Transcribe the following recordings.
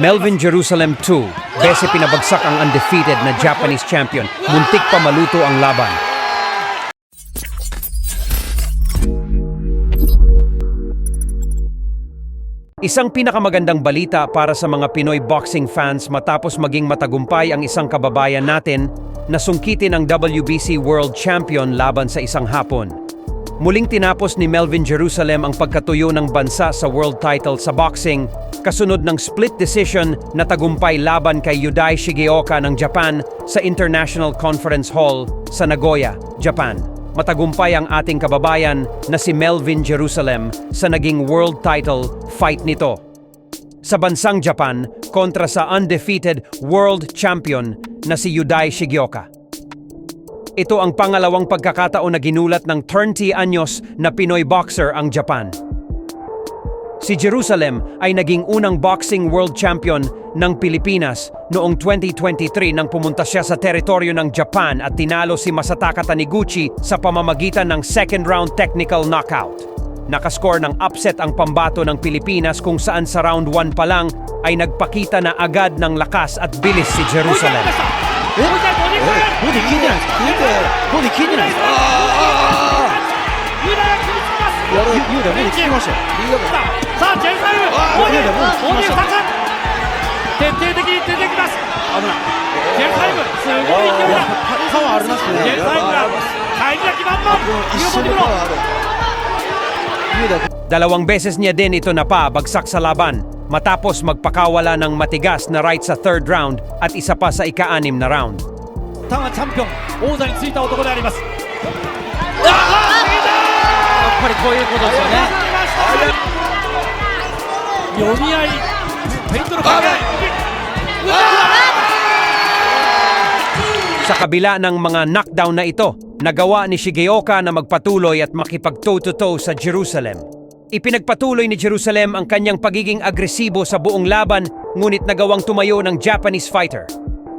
Melvin Jerusalem 2, bese pinabagsak ang undefeated na Japanese champion. Muntik pa maluto ang laban. Isang pinakamagandang balita para sa mga Pinoy boxing fans matapos maging matagumpay ang isang kababayan natin na sungkitin ang WBC World Champion laban sa isang hapon. Muling tinapos ni Melvin Jerusalem ang pagkatuyo ng bansa sa world title sa boxing kasunod ng split decision na tagumpay laban kay Yudai Shigeoka ng Japan sa International Conference Hall sa Nagoya, Japan. Matagumpay ang ating kababayan na si Melvin Jerusalem sa naging world title fight nito. Sa bansang Japan kontra sa undefeated world champion na si Yudai Shigeoka. Ito ang pangalawang pagkakataon na ginulat ng 30 anyos na Pinoy boxer ang Japan. Si Jerusalem ay naging unang boxing world champion ng Pilipinas noong 2023 nang pumunta siya sa teritoryo ng Japan at tinalo si Masataka Taniguchi sa pamamagitan ng second round technical knockout. Nakascore ng upset ang pambato ng Pilipinas kung saan sa round 1 pa lang ay nagpakita na agad ng lakas at bilis si Jerusalem. えもうできんじゃないですかもうできんじゃないですかユダヤもうできましたよさあジェルサレムもうでもうできました徹底的に出てきます危ないジェルサレムすごい勢いだパワーありますねジェルサレムが返り咲きバンバン一緒にパワーあるユダヤ dalawang beses niya din ito napabagsak sa laban matapos magpakawala ng matigas na right sa third round at isa pa sa ika-anim na round. タンはチャンピオン王座についた男でありますやっぱりこういうことですよね読み合いペイントのかけ合い Sa kabila ng mga knockdown na ito, nagawa ni Shigeoka na magpatuloy at makipag toe-to-toe sa Jerusalem. Ipinagpatuloy ni Jerusalem ang kanyang pagiging agresibo sa buong laban ngunit nagawang tumayo ng Japanese fighter.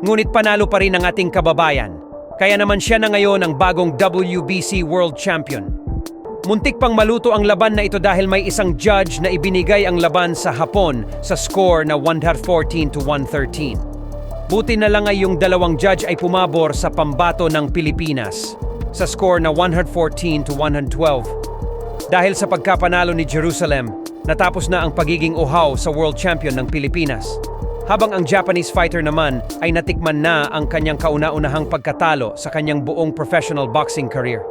Ngunit panalo pa rin ang ating kababayan. Kaya naman siya na ngayon ang bagong WBC World Champion. Muntik pang maluto ang laban na ito dahil may isang judge na ibinigay ang laban sa Hapon sa score na 114 to 113. Buti na lang ay yung dalawang judge ay pumabor sa pambato ng Pilipinas sa score na 114 to 112. Dahil sa pagkapanalo ni Jerusalem, natapos na ang pagiging uhaw sa world champion ng Pilipinas. Habang ang Japanese fighter naman ay natikman na ang kanyang kauna-unahang pagkatalo sa kanyang buong professional boxing career.